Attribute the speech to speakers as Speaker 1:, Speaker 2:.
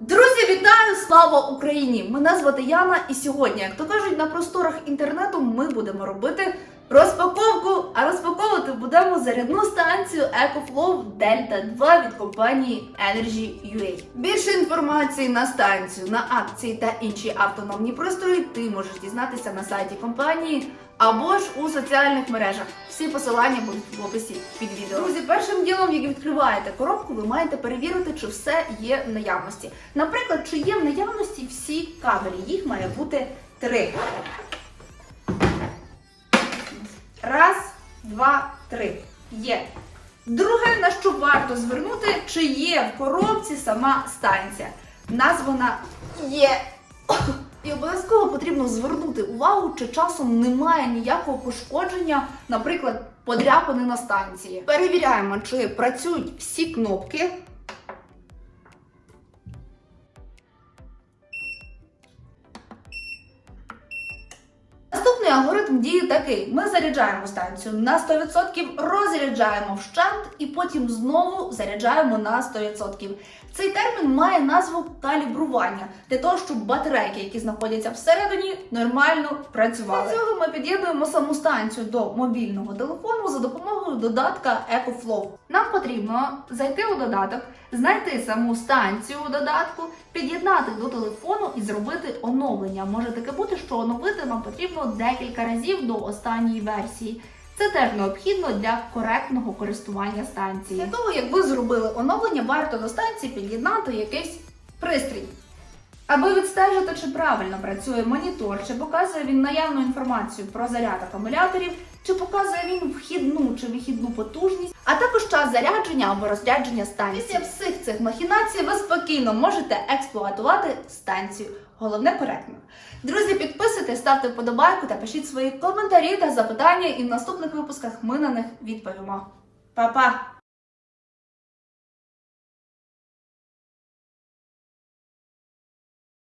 Speaker 1: Друзі, вітаю! Слава Україні! Мене звати Яна, і сьогодні, як то кажуть, на просторах інтернету ми будемо робити розпаковку. А розпаковувати будемо зарядну станцію EcoFlow Delta 2 від компанії Energy UA. Більше інформації на станцію, на акції та інші автономні пристрої ти можеш дізнатися на сайті компанії або ж у соціальних мережах. Всі посилання будуть в описі під відео. Друзі, першим ділом, як відкриваєте коробку, ви маєте перевірити, чи все є в наявності. Наприклад, чи є в наявності всі кабелі. Їх має бути три. Раз, два, три. Є. Друге, на що варто звернути, чи є в коробці сама станція. Названа є. І обов'язково потрібно звернути увагу, чи часом немає ніякого пошкодження, наприклад, подряпини на станції. Перевіряємо, чи працюють всі кнопки. Наступний алгоритм діє такий: ми заряджаємо станцію на 100%, розряджаємо вщент і потім знову заряджаємо на 100%. Цей термін має назву калібрування для того, щоб батарейки, які знаходяться всередині, нормально працювали. Для цього ми під'єднуємо саму станцію до мобільного телефону за допомогою додатка EcoFlow. Нам потрібно зайти у додаток, знайти саму станцію у додатку, під'єднати до телефону і зробити оновлення. Може таке бути, що оновити нам потрібно декілька разів до останньої версії. Це теж необхідно для коректного користування станції. Для того, як ви зробили оновлення, варто до станції під'єднати якийсь пристрій. Аби відстежити, чи правильно працює монітор, чи показує він наявну інформацію про заряд акумуляторів, чи показує він вхідну чи вихідну потужність, а також час зарядження або розрядження станції. Після всіх цих махінацій ви спокійно можете експлуатувати станцію. Головне коректно. Друзі, підписуйтесь, ставте вподобайку та пишіть свої коментарі та запитання, і в наступних випусках ми на них відповімо. Па-па!